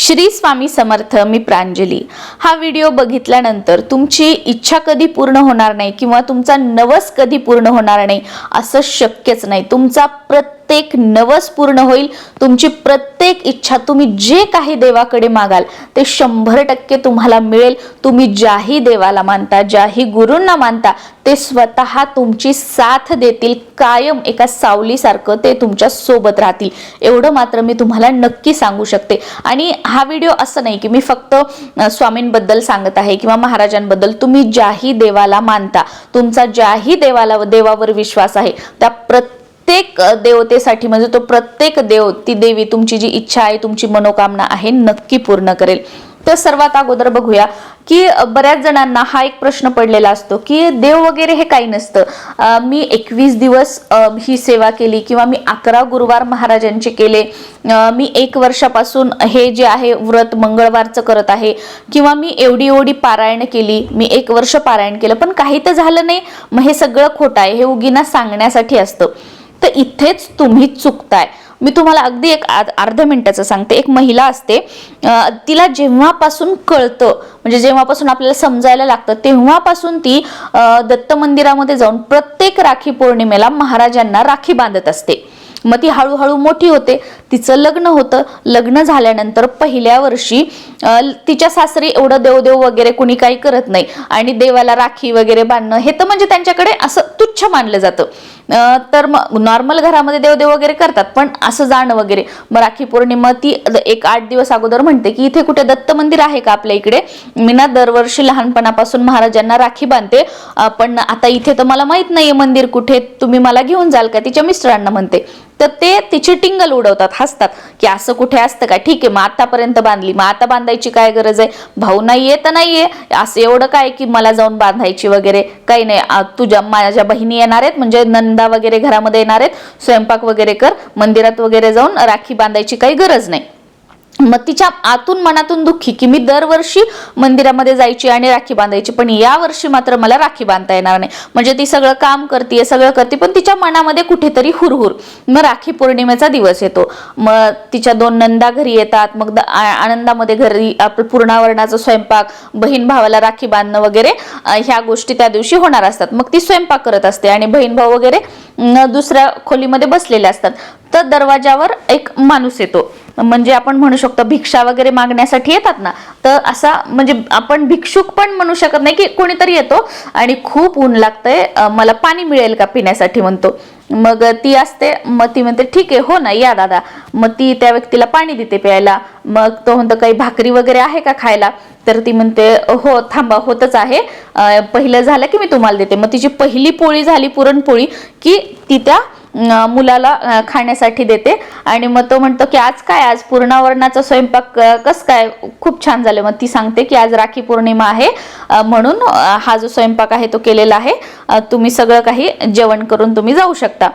श्री स्वामी समर्थ मी प्रांजली. हा व्हिडिओ बघितल्यानंतर तुमची इच्छा कधी पूर्ण होणार नाही किंवा तुमचा नवस कधी पूर्ण होणार नाही असं शक्यच नाही. तुमचा प्रत्येक नवस पूर्ण होईल. तुमची प्रत्येक इच्छा तुम्ही जे काही देवाकडे मागाल ते शंभर टक्के तुम्हाला मिळेल. तुम्ही ज्याही देवाला मानता ज्याही गुरूंना मानता ते स्वतः तुमची साथ देतील. कायम एका सावलीसारखं ते तुमच्यासोबत राहतील. एवढं मात्र मी तुम्हाला नक्की सांगू शकते. आणि हा व्हिडिओ असं नाही की मी फक्त स्वामींबद्दल सांगत आहे किंवा महाराजांबद्दल. तुम्ही ज्याही देवाला मानता तुमचा ज्याही देवाला देवावर विश्वास आहे त्या प्रत्येक प्रत्येक देवतेसाठी म्हणजे तो प्रत्येक देव ती देवी तुमची जी इच्छा आहे तुमची मनोकामना आहे नक्की पूर्ण करेल. तर सर्वात अगोदर बघूया की बऱ्याच जणांना हा एक प्रश्न पडलेला असतो की देव वगैरे हे काही नसतं. मी एकवीस दिवस ही सेवा केली किंवा मी अकरा गुरुवार महाराजांचे केले. मी एक वर्षापासून हे जे आहे व्रत मंगळवारचं करत आहे किंवा मी एवढी एवढी पारायण केली मी एक वर्ष पारायण केलं पण काही तर झालं नाही. मग हे सगळं खोटं आहे हे उगीना सांगण्यासाठी असतं. तर इथेच तुम्ही चुकताय. मी तुम्हाला अगदी एक अर्ध्या मिनिटाचं सांगते. एक महिला असते तिला जेव्हापासून कळतं म्हणजे जेव्हापासून आपल्याला समजायला लागतं तेव्हापासून ती दत्त मंदिरामध्ये जाऊन प्रत्येक राखी पौर्णिमेला महाराजांना राखी बांधत असते. मग ती हळूहळू मोठी होते. तिचं लग्न होतं. लग्न झाल्यानंतर पहिल्या वर्षी तिच्या सासरी एवढं देवदेव वगैरे कुणी काही करत नाही. आणि देवाला राखी वगैरे बांधणं हे तर म्हणजे त्यांच्याकडे असं तुच्छ मानलं जातं. तर मग नॉर्मल घरामध्ये देवदेव वगैरे करतात पण असं जाणं वगैरे. मग राखी पौर्णिमा ती एक आठ दिवस अगोदर म्हणते की इथे कुठे दत्त मंदिर आहे का आपल्या इकडे? मी ना दरवर्षी लहानपणापासून महाराजांना राखी बांधते. पण आता इथे तर मला माहीत नाहीये मंदिर कुठे तुम्ही मला घेऊन जाल का? तिच्या मिस्टरांना म्हणते. तर ते तिची टिंगल उडवतात हसतात की असं कुठे असतं का ठीक आहे मग आतापर्यंत बांधली. मग आता बांधायची काय गरज आहे? भाऊ नाहीये तर नाहीये. असं एवढं काय की मला जाऊन बांधायची वगैरे. काही नाही. तुझ्या माझ्या बहिणी येणार आहेत. म्हणजे नंदा वगैरे घरामध्ये येणार आहेत. स्वयंपाक वगैरे कर. मंदिरात वगैरे जाऊन राखी बांधायची काही गरज नाही. मग तिच्या आतून मनातून दुःखी की मी दरवर्षी मंदिरामध्ये जायची आणि राखी बांधायची पण यावर्षी मात्र मला राखी बांधता येणार नाही. म्हणजे ती सगळं काम करते सगळं करते पण तिच्या मनामध्ये कुठेतरी हुरहुर. मग राखी पौर्णिमेचा दिवस येतो. मग तिच्या दोन नंदा घरी येतात मग द- आ- आनंदामध्ये घरी आपलं पूर्णावरणाचा स्वयंपाक बहीण भावाला राखी बांधणं वगैरे ह्या गोष्टी त्या दिवशी होणार असतात. मग ती स्वयंपाक करत असते आणि बहीण भाऊ वगैरे दुसऱ्या खोलीमध्ये बसलेले असतात. तर दरवाजावर एक माणूस येतो. म्हणजे आपण म्हणू शकतो भिक्षा वगैरे मागण्यासाठी येतात ना. तर असा म्हणजे आपण भिक्षुक पण म्हणू शकत नाही की कोणीतरी येतो आणि खूप ऊन लागतंय मला पाणी मिळेल का पिण्यासाठी म्हणतो. मग ती असते मग ती म्हणते ठीक आहे हो ना या दादा. मग ती त्या व्यक्तीला पाणी देते प्यायला. मग तो म्हणतो काही भाकरी वगैरे आहे का खायला? तर ती म्हणते हो थांबा होतच आहे. पहिलं झालं की मी तुम्हाला देते. मग तिची पहिली पोळी झाली पुरणपोळी की ती त्या मुलाला खाण्यासाठी देते. आणि मग तो म्हणतो की आज काय? आज पूर्णावरणाचा स्वयंपाक कस काय? खूप छान झालं. मग ती सांगते की आज राखी पौर्णिमा आहे. म्हणून हा जो स्वयंपाक आहे तो केलेला आहे. तुम्ही सगळं काही जेवण करून तुम्ही जाऊ शकता.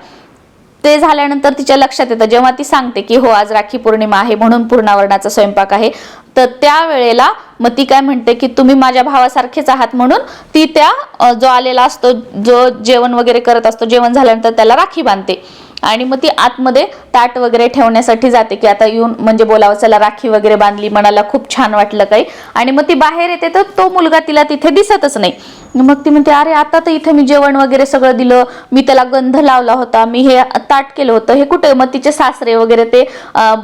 ते झाल्यानंतर तिच्या लक्षात येतं. जेव्हा ती सांगते की हो आज राखी पौर्णिमा आहे म्हणून पूर्णावरणाचा स्वयंपाक आहे तर त्यावेळेला मग ती काय म्हणते की तुम्ही माझ्या भावासारखेच आहात म्हणून ती त्या जो आलेला असतो जो जेवण वगैरे करत असतो जेवण झाल्यानंतर त्याला राखी बांधते. आणि मग ती आतमध्ये ताट वगैरे ठेवण्यासाठी जाते की आता येऊन म्हणजे बोलावं चला राखी वगैरे बांधली मनाला खूप छान वाटलं काही. आणि मग ती बाहेर येते तर तो मुलगा तिला तिथे दिसतच नाही. मग ती म्हणते अरे आता तर इथे मी जेवण वगैरे सगळं दिलं मी त्याला गंध लावला होता मी हे ताट केलं होतं हे कुठे? मग तिचे सासरे वगैरे ते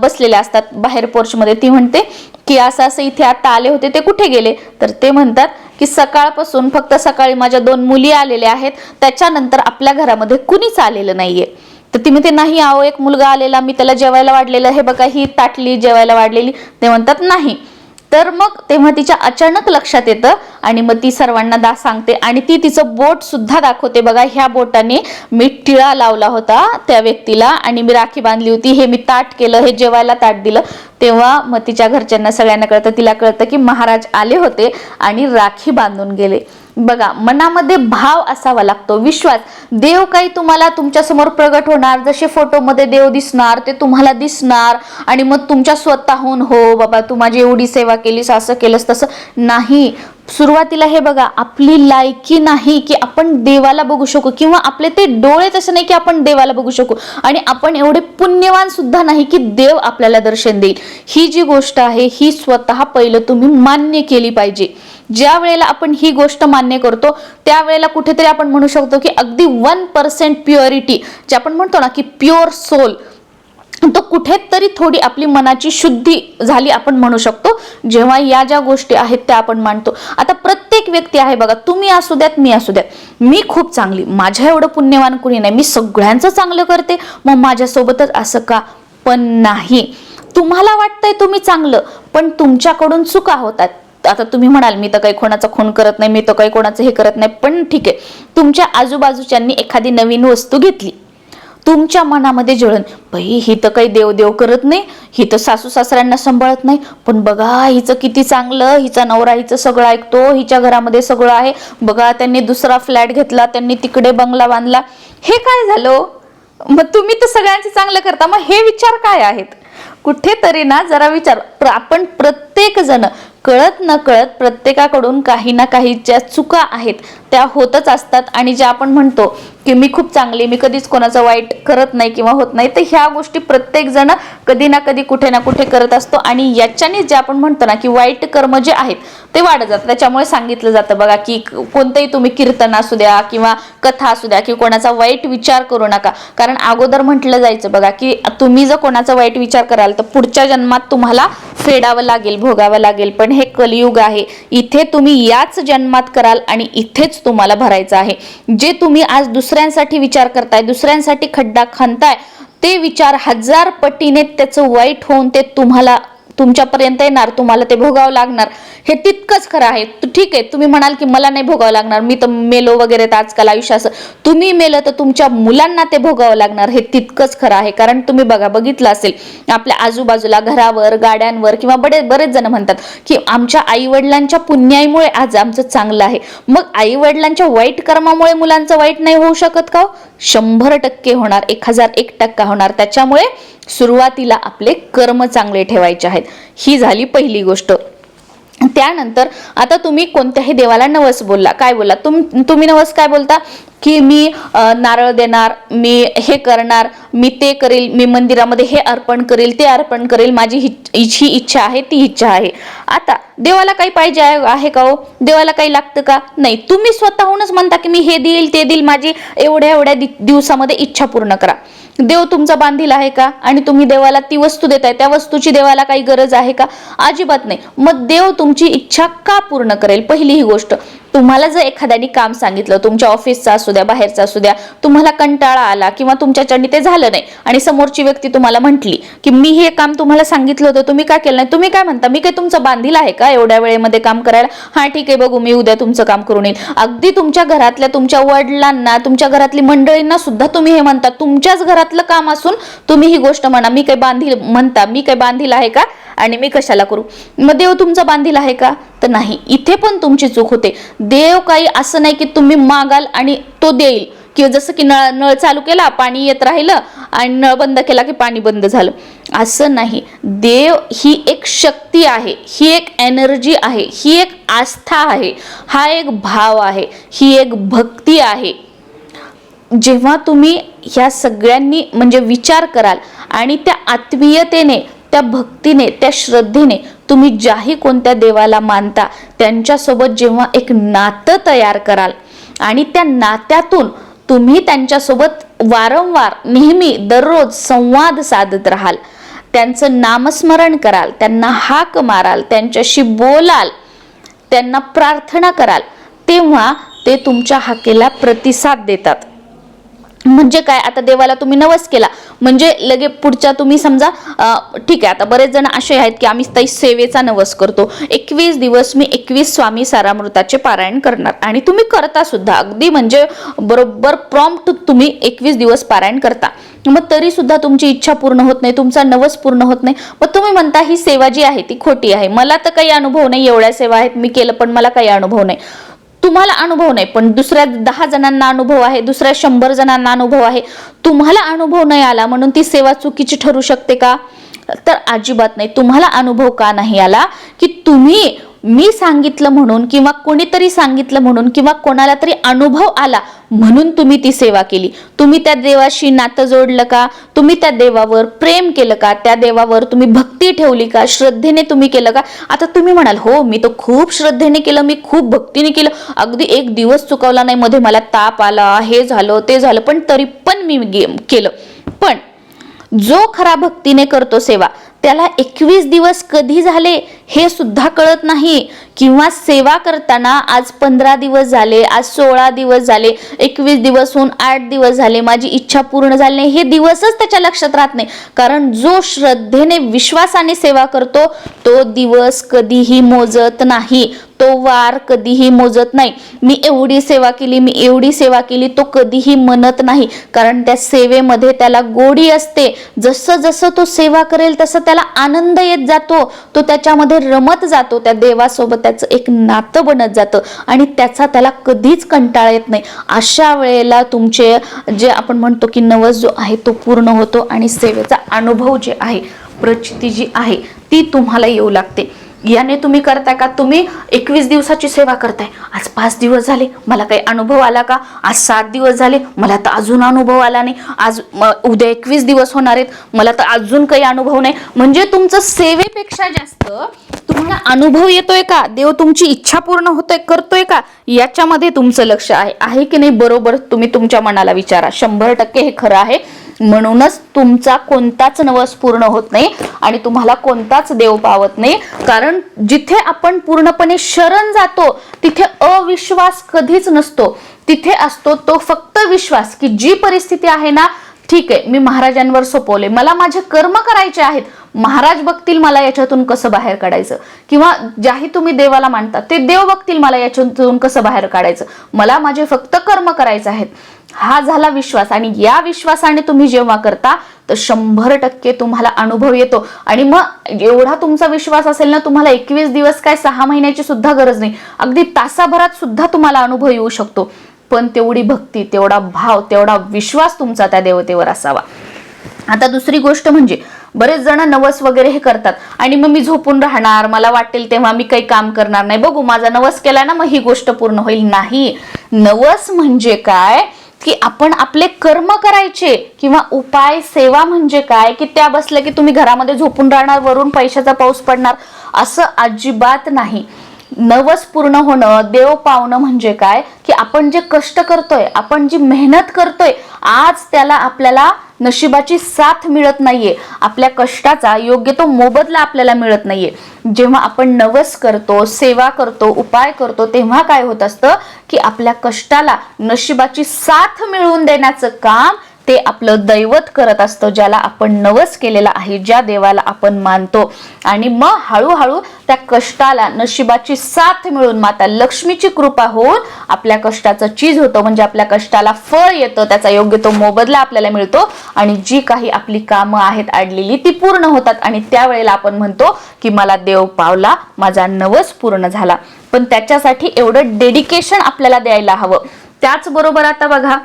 बसलेले असतात बाहेर पोर्चमध्ये ती म्हणते की असं असं इथे आता आले होते ते कुठे गेले? तर ते म्हणतात की सकाळपासून फक्त सकाळी माझ्या दोन मुली आलेल्या आहेत त्याच्यानंतर आपल्या घरामध्ये कुणीच आलेलं नाहीये. तर ती म्हणते नाही आहो एक मुलगा आलेला मी त्याला जेवायला वाढलेलं हे बघा ही ताटली जेवायला वाढलेली. ते म्हणतात नाही. तर मग तेव्हा तिच्या अचानक लक्षात येतं आणि मग ती सर्वांना दा सांगते आणि ती तिचं बोट सुद्धा दाखवते. बघा ह्या बोटाने मी टिळा लावला होता त्या व्यक्तीला आणि मी राखी बांधली होती. हे मी ताट केलं हे जेवायला ताट दिलं. तेव्हा मग तिच्या घरच्यांना सगळ्यांना कळतं तिला कळतं की महाराज आले होते आणि राखी बांधून गेले. बघा मनामध्ये भाव असावा लागतो विश्वास. देव काही तुम्हाला तुमच्यासमोर प्रगट होणार जसे फोटोमध्ये देव दिसणार ते तुम्हाला दिसणार. आणि मग तुमच्या स्वतःहून हो बाबा तू माझी एवढी सेवा केलीस असं केलंस तसं नाही. सुरुवातीला हे बघा आपली लायकी नाही की आपण देवाला बघू शकू किंवा आपले ते डोळे तसं नाही की आपण देवाला बघू शकू. आणि आपण एवढे पुण्यवान सुद्धा नाही की देव आपल्याला दर्शन देईल. ही जी गोष्ट आहे ही स्वतः पहिलं तुम्ही मान्य केली पाहिजे. ज्या वेळेला आपण ही गोष्ट मान्य करतो त्यावेळेला कुठेतरी आपण म्हणू शकतो की अगदी वन पर्सेंट प्युअरिटी जे आपण म्हणतो ना की प्युअर सोल तो कुठेतरी थोडी आपली मनाची शुद्धी झाली आपण म्हणू शकतो. जेव्हा या ज्या गोष्टी आहेत त्या आपण मानतो आता प्रत्येक व्यक्ती आहे बघा तुम्ही असू द्यात मी असू द्यात. मी खूप चांगली माझ्या एवढं पुण्यवान कुणी नाही. मी सगळ्यांचं चांगलं करते. मग माझ्यासोबतच असं का? पण नाही. तुम्हाला वाटतंय तुम्ही चांगलं पण तुमच्याकडून चुका होतात. आता तुम्ही म्हणाल मी तर काही कोणाचा खून करत नाही मी तर काही कोणाचं हे करत नाही पण ठीक आहे. तुमच्या आजूबाजूच्यांनी एखादी नवीन वस्तू घेतली. तुमच्या मनामध्ये जळण बाई ही तर काही देवदेव करत नाही ही तर सासू सासऱ्यांना सांभाळत नाही पण बघा हिचं किती चांगलं हिचा नवरा हिचं सगळं ऐकतो हिच्या घरामध्ये सगळं आहे. बघा त्यांनी दुसरा फ्लॅट घेतला त्यांनी तिकडे बंगला बांधला. हे काय झालं हो? मग तुम्ही तर सगळ्यांचे चांगलं करता मग हे विचार काय आहेत? कुठेतरी ना जरा विचार आपण प्रत्येक जण कळत न कळत प्रत्येकाकडून काही ना काही ज्या चुका आहेत त्या होतच असतात. आणि ज्या आपण म्हणतो की मी खूप चांगली मी कधीच कोणाचं वाईट करत नाही किंवा होत नाही तर ह्या गोष्टी प्रत्येकजण कधी ना कधी कुठे ना कुठे करत असतो. आणि याच्याने जे आपण म्हणतो ना की वाईट कर्म जे आहेत ते वाढत जातात. त्याच्यामुळे सांगितलं जातं बघा की कोणतंही तुम्ही कीर्तन असू द्या किंवा कथा असू द्या किंवा कोणाचा वाईट विचार करू नका. कारण अगोदर म्हटलं जायचं बघा की तुम्ही जर कोणाचा वाईट विचार कराल तर पुढच्या जन्मात तुम्हाला फेडावं लागेल भोगावं लागेल. पण हे कलियुग आहे. इथे तुम्ही याच जन्मात कराल आणि इथेच तुम्हाला भरायचं आहे. जे तुम्ही आज दुसऱ्यांसाठी विचार करताय दुसऱ्यांसाठी खड्डा खणताय ते विचार हजार पटीने त्याचं वाईट होऊन ते तुम्हाला तुमच्यापर्यंत येणार तुम्हाला ते भोगावं लागणार. हे तितकंच खरं आहे. ठीक आहे तुम्ही म्हणाल की मला नाही भोगावं लागणार. मी तर मेलो वगैरे तर आजकाल आयुष्यास तुम्ही मेलं तर तुमच्या मुलांना ते भोगावं लागणार. हे तितकंच खरं आहे. कारण तुम्ही बघा बघितलं असेल आपल्या आजूबाजूला घरावर गाड्यांवर किंवा बडे बरेच जण म्हणतात की आमच्या आई वडिलांच्या पुण्याईमुळे आज आमचं चांगलं आहे. मग आई वडिलांच्या वाईट कर्मामुळे मुलांचं वाईट नाही होऊ शकत का हो? शंभर टक्के होणार एक हजार एक टक्का होणार. त्याच्यामुळे सुरुवातीला आपले कर्म चांगले ठेवायचे आहेत. ही झाली पहिली गोष्ट. त्यानंतर आता तुम्ही कोणत्याही देवाला नवस बोलला. काय बोलला? तुम तुम्ही नवस काय बोलता? की मी नारळ देणार मी हे करणार मी ते करेल मी मंदिरामध्ये हे अर्पण करेल ते अर्पण करेल माझी ही ही इच्छा आहे ती इच्छा आहे. आता देवाला काही पाहिजे आहे का हो? देवाला काही लागतं का? नाही. तुम्ही स्वतःहूनच म्हणता की मी हे देईल ते देईल माझी एवढ्या एवढ्या दिवसामध्ये इच्छा पूर्ण करा. देव तुमचा बांधील आहे का? आणि तुम्ही देवाला ती वस्तू देताय त्या वस्तूची देवाला काही गरज आहे का? अजिबात नाही. मग देव तुमची इच्छा का पूर्ण करेल? पहिली ही गोष्ट. तुम्हाला जर एखाद्याने काम सांगितलं तुमच्या ऑफिसचा असू द्या बाहेरचा असू द्या तुम्हाला कंटाळा आला किंवा तुमच्याच्याने ते झालं नाही आणि समोरची व्यक्ती तुम्हाला म्हटली की मी हे काम तुम्हाला सांगितलं होतं तुम्ही काय केलं नाही? तुम्ही काय म्हणता? मी काय तुमचं बांधील आहे का एवढ्या वेळेमध्ये काम करायला? हा ठीक आहे बघू मी उद्या तुमचं काम करून येईल अगदी तुमच्या घरातल्या तुमच्या वडिलांना तुमच्या घरातली मंडळींना सुद्धा तुम्ही हे म्हणता. तुमच्याच घरातलं काम असून तुम्ही ही गोष्ट म्हणा मी काय बांधील म्हणता मी काय बांधील आहे का? आणि मी कशाला करू? मग देव तुमचं बांधील आहे का? तर नाही. इथे पण तुमची चूक होते. देव काही असं नाही की तुम्ही मागाल आणि तो देईल. किंवा जसं की नळ नळ चालू केला पाणी येत राहिलं आणि नळ बंद केला की पाणी बंद झालं. असं नाही. देव ही एक शक्ती आहे. ही एक एनर्जी आहे. ही एक आस्था आहे. हा एक भाव आहे. ही एक भक्ती आहे. जेव्हा तुम्ही ह्या सगळ्यांनी म्हणजे विचार कराल आणि त्या आत्मीयतेने त्या भक्तीने त्या श्रद्धेने तुम्ही ज्याही कोणत्या देवाला मानता त्यांच्यासोबत जेव्हा एक नातं तयार कराल आणि त्या नात्यातून तुम्ही त्यांच्यासोबत वारंवार नेहमी दररोज संवाद साधत राहाल त्यांचं नामस्मरण कराल त्यांना हाक माराल त्यांच्याशी बोलाल त्यांना प्रार्थना कराल तेव्हा ते तुमच्या हाकेला प्रतिसाद देतात. म्हणजे काय? आता देवाला तुम्ही नवस केला. म्हणजे लगे पुढच्या तुम्ही समजा ठीक आहे आता बरेच जण असे आहेत की आम्ही ताई सेवेचा नवस करतो. एकवीस दिवस मी एकवीस स्वामी सारामृताचे पारायण करणार. आणि तुम्ही करता सुद्धा. अगदी म्हणजे बरोबर प्रॉम्प्ट तुम्ही एकवीस दिवस पारायण करता. मग तरी सुद्धा तुमची इच्छा पूर्ण होत नाही तुमचा नवस पूर्ण होत नाही. मग तुम्ही म्हणता ही सेवा जी आहे ती खोटी आहे. मला तर काही अनुभव नाही एवढ्या सेवा आहेत मी केलं पण मला काही अनुभव नाही. तुम्हाला अनुभव नाही पण दुसऱ्या दहा जणांना अनुभव आहे दुसऱ्या शंभर जणांना अनुभव आहे तुम्हाला अनुभव नाही आला म्हणून ती सेवा चुकीची ठरू शकते का? तर अजिबात नाही. तुम्हाला अनुभव का नाही आला? की तुम्ही मी सांगितलं म्हणून किंवा कोणीतरी सांगितलं म्हणून किंवा कोणाला तरी अनुभव आला म्हणून तुम्ही ती सेवा केली. तुम्ही त्या देवाशी नातं जोडलं का? तुम्ही त्या देवावर प्रेम केलं का? त्या देवावर तुम्ही भक्ती ठेवली का? श्रद्धेने तुम्ही केलं का? आता तुम्ही म्हणाल हो मी तो खूप श्रद्धेने केलं मी खूप भक्तीने केलं. अगदी एक दिवस चुकवला नाही मध्ये मला ताप आला हे झालं ते झालं पण तरी पण मी गेम केलं. पण जो खरा भक्तीने करतो सेवा त्याला एकवीस दिवस कधी झाले हे सुद्धा कळत नाही. किंवा सेवा करताना आज पंधरा दिवस झाले आज सोळा दिवस झाले एकवीस दिवस होऊन आठ दिवस झाले माझी इच्छा पूर्ण झाली नाही हे दिवसच त्याच्या लक्षात राहत नाही. कारण जो श्रद्धेने विश्वासाने सेवा करतो तो दिवस कधीही मोजत नाही. तो वार कधीही मोजत नाही. मी एवढी सेवा केली मी एवढी सेवा केली तो कधीही म्हणत नाही. कारण त्या सेवेमध्ये त्याला गोडी असते. जसं जसं तो सेवा करेल तसं त्याला आनंद येत जातो. तो त्याच्यामध्ये रमत जातो. त्या देवासोबत त्याचं एक नातं बनत जातं. आणि त्याचा त्याला कधीच कंटाळा येत नाही. अशा वेळेला तुमचे जे आपण म्हणतो की नवस जो आहे तो पूर्ण होतो आणि सेवेचा अनुभव जे आहे प्रचिती जी आहे ती तुम्हाला येऊ लागते. याने तुम्ही करताय का? तुम्ही एकवीस दिवसाची सेवा करताय. आज पाच दिवस झाले. मला काही अनुभव आला का? आज सात दिवस झाले. मला तर अजून अनुभव आला नाही. आज उद्या एकवीस दिवस होणार आहेत. मला तर अजून काही अनुभव नाही. म्हणजे तुमचं सेवेपेक्षा जास्त तुम्हाला अनुभव येतोय का? देव तुमची इच्छा पूर्ण होतोय करतोय का? याच्यामध्ये तुमचं लक्ष आहे. आहे की नाही? बरोबर तुम्ही तुमच्या मनाला विचारा. शंभर टक्के हे खरं आहे. म्हणूनच तुमचा कोणताच नवस पूर्ण होत नाही आणि तुम्हाला कोणताच देव पावत नाही. कारण जिथे आपण पूर्णपणे शरण जातो तिथे अविश्वास कधीच नसतो. तिथे असतो तो फक्त विश्वास की जी परिस्थिती आहे ना ठीक आहे मी महाराजांवर सोपवले. मला माझे कर्म करायचे आहेत महाराज बघतील मला याच्यातून कसं बाहेर काढायचं. किंवा ज्याही तुम्ही देवाला मानता ते देव बघतील मला याच्यातून कसं बाहेर काढायचं. मला माझे फक्त कर्म करायचे आहेत. हा झाला विश्वास आणि या विश्वासाने तुम्ही जेव्हा करता तर शंभर टक्के तुम्हाला अनुभव येतो. आणि मग एवढा तुमचा विश्वास असेल ना तुम्हाला एकवीस दिवस काय सहा महिन्याची सुद्धा गरज नाही. अगदी तासाभरात सुद्धा तुम्हाला अनुभव येऊ शकतो. पण तेवढी भक्ती तेवढा भाव तेवढा विश्वास तुमचा त्या देवतेवर असावा. आता दुसरी गोष्ट म्हणजे बरेच जण नवस वगैरे हे करतात. आणि मग मी झोपून राहणार मला वाटेल तेव्हा मी काही काम करणार नाही. बघू माझा नवस केला ना मग ही गोष्ट पूर्ण होईल. नाही. नवस म्हणजे काय? की आपण आपले कर्म करायचे किंवा उपाय सेवा म्हणजे काय? की त्या बसल्या की तुम्ही घरामध्ये झोपून राहणार वरून पैशाचा पाऊस पडणार असं अजिबात नाही. नवस पूर्ण होणं देव पावणं म्हणजे काय? की आपण जे कष्ट करतोय आपण जी मेहनत करतोय आज त्याला आपल्याला नशिबाची साथ मिळत नाहीये. आपल्या कष्टाचा योग्य तो मोबदला आपल्याला मिळत नाहीये. जेव्हा आपण नवस करतो सेवा करतो उपाय करतो तेव्हा काय होत असतं? की आपल्या कष्टाला नशिबाची साथ मिळवून देण्याचं काम ते आपलं दैवत करत असतं ज्याला आपण नवस केलेला आहे ज्या देवाला आपण मानतो. आणि मग हळूहळू त्या कष्टाला नशिबाची साथ मिळून माता लक्ष्मीची कृपा होऊन आपल्या कष्टाचं चीज होतं. म्हणजे आपल्या कष्टाला फळ येतं त्याचा योग्य तो मोबदला आपल्याला मिळतो. आणि जी काही आपली कामं आहेत अडलेली ती पूर्ण होतात. आणि त्यावेळेला आपण म्हणतो की मला देव पावला माझा नवस पूर्ण झाला. पण त्याच्यासाठी एवढं डेडिकेशन आपल्याला द्यायला हवं. त्याचबरोबर आता बघा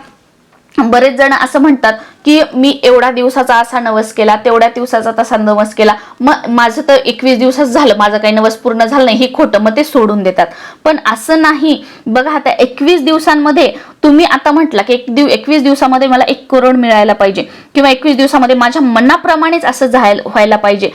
बरेच जण असं म्हणतात की मी एवढा दिवसाचा असा नवस केला तेवढ्या दिवसाचा तसा नवस केला. मग माझं तर एकवीस दिवसाच झालं माझं काही नवस पूर्ण झालं नाही हे खोटं मग ते सोडून देतात. पण असं नाही. बघा आता एकवीस दिवसांमध्ये तुम्ही आता म्हटला की एक दिव एकवीस दिवसामध्ये मला एक करोड मिळायला पाहिजे. किंवा एकवीस दिवसामध्ये माझ्या मनाप्रमाणेच असं जायला व्हायला पाहिजे.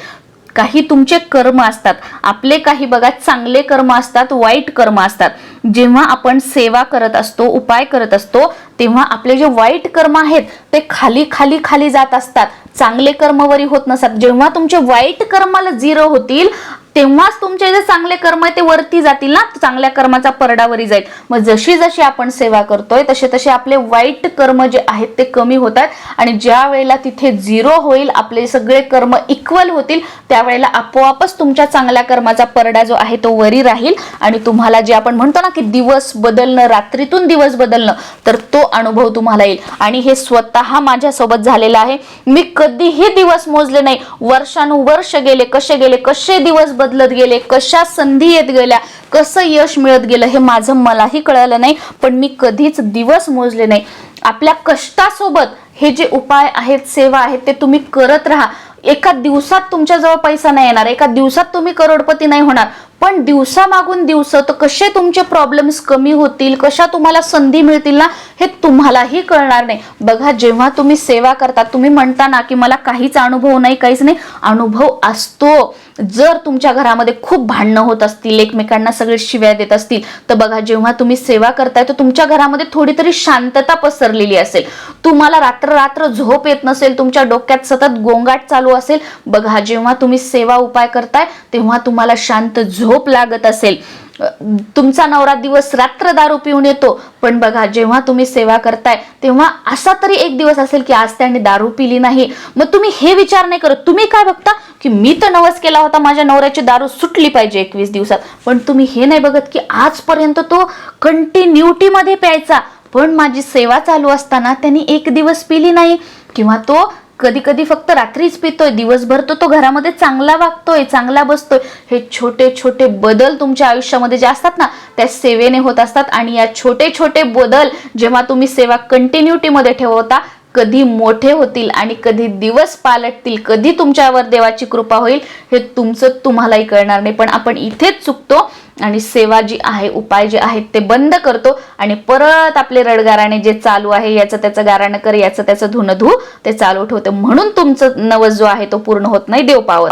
काही तुमचे कर्म असतात. आपले काही बघा चांगले कर्म असतात वाईट कर्म असतात. जेव्हा आपण सेवा करत असतो उपाय करत असतो तेव्हा आपले जे वाईट कर्म आहेत ते खाली खाली खाली जात असतात. चांगले कर्मवरी होत नसतात. जेव्हा तुमचे वाईट कर्माला झिरो होतील तेव्हाच तुमचे जे चांगले कर्म आहे ते वरती जातील ना? चांगल्या कर्माचा परडावरी जाईल. मग जशी जशी आपण सेवा करतोय तसे तसे आपले वाईट कर्म जे आहेत ते कमी होतात आणि ज्या वेळेला तिथे झिरो होईल आपले सगळे कर्म इक्वल होतील त्यावेळेला आपोआपच तुमच्या चांगल्या कर्माचा परडा जो आहे तो वरी राहील. आणि तुम्हाला जे आपण म्हणतो ना की दिवस बदलणं रात्रीतून दिवस बदलणं तर तो अनुभव तुम्हाला येईल. आणि हे स्वतः माझ्यासोबत झालेलं आहे. मी कधीही दिवस मोजले नाही. वर्षानुवर्ष गेले कसे गेले कसे दिवस बदल बदलत गेले कशा संधी येत गेल्या कसं यश मिळत गेलं हे माझं मलाही कळालं नाही पण मी कधीच दिवस मोजले नाही. आपल्या कष्टासोबत हे जे उपाय आहेत सेवा आहेत ते तुम्ही करत राहा. एका दिवसात तुमच्याजवळ पैसा नाही येणार एका दिवसात तुम्ही करोडपती नाही होणार. पण दिवसामागून दिवस तर कसे तुमचे प्रॉब्लेम्स कमी होतील कशा तुम्हाला संधी मिळतील ना हे तुम्हालाही कळणार नाही. बघा जेव्हा तुम्ही सेवा करता तुम्ही म्हणता ना की मला काहीच अनुभव नाही काहीच नाही. अनुभव असतो. जर तुमच्या घरामध्ये खूप भांडणं होत असतील एकमेकांना सगळे शिव्या देत असतील तर बघा जेव्हा तुम्ही सेवा करताय तर तुमच्या घरामध्ये थोडी तरी शांतता पसरलेली असेल. तुम्हाला रात्र रात्र झोप येत नसेल तुमच्या डोक्यात सतत गोंगाट चालू असेल बघा जेव्हा तुम्ही सेवा उपाय करताय तेव्हा तुम्हाला शांत झोप लागत असेल. तुमचा नवरा दिवस रात्र दारू पिऊन येतो पण बघा जेव्हा तुम्ही सेवा करताय तेव्हा असा तरी एक दिवस असेल की आज त्याने दारू पिली नाही. मग तुम्ही हे विचार नाही करत. तुम्ही काय बघता? की मी तर नवस केला होता माझ्या नवऱ्याची दारू सुटली पाहिजे एकवीस दिवसात. पण तुम्ही हे नाही बघत की आजपर्यंत तो कंटिन्युटीमध्ये प्यायचा. पण माझी सेवा चालू असताना त्यांनी एक दिवस पिली नाही. किंवा तो कधी कधी फक्त रात्रीच पितोय दिवसभर तो तो घरामध्ये चांगला वागतोय चांगला बसतोय. हे छोटे छोटे बदल तुमच्या आयुष्यामध्ये जे असतात ना त्या सेवेने होत असतात. आणि या छोटे छोटे बदल जेव्हा तुम्ही सेवा कंटिन्युटीमध्ये ठेवता कधी मोठे होतील आणि कधी दिवस पालटतील कधी तुमच्यावर देवाची कृपा होईल हे तुमचं तुम्हालाही कळणार नाही. पण आपण इथेच चुकतो आणि सेवा जी आहे उपाय जे आहेत ते बंद करतो आणि परत आपले रडगाराने जे चालू आहे याचं त्याचं गाराणं कर याचं त्याचं धुणं धू ते चालू ठेवतं. म्हणून तुमचं नवस जो आहे तो पूर्ण होत नाही देव पावर